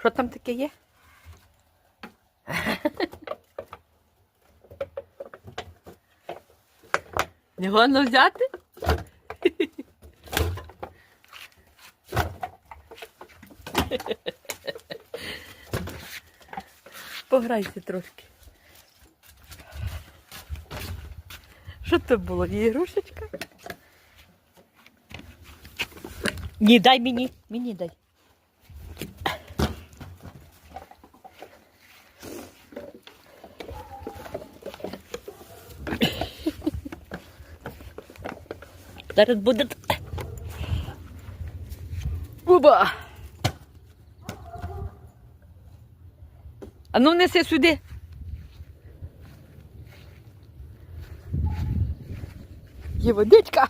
Що там таке є? Не годно взяти? Пограйся трошки. Що це було? Ігрушечка? Ні, дай мені, мені дай. Зараз буде. Оба! А ну неси сюди. Є водичка.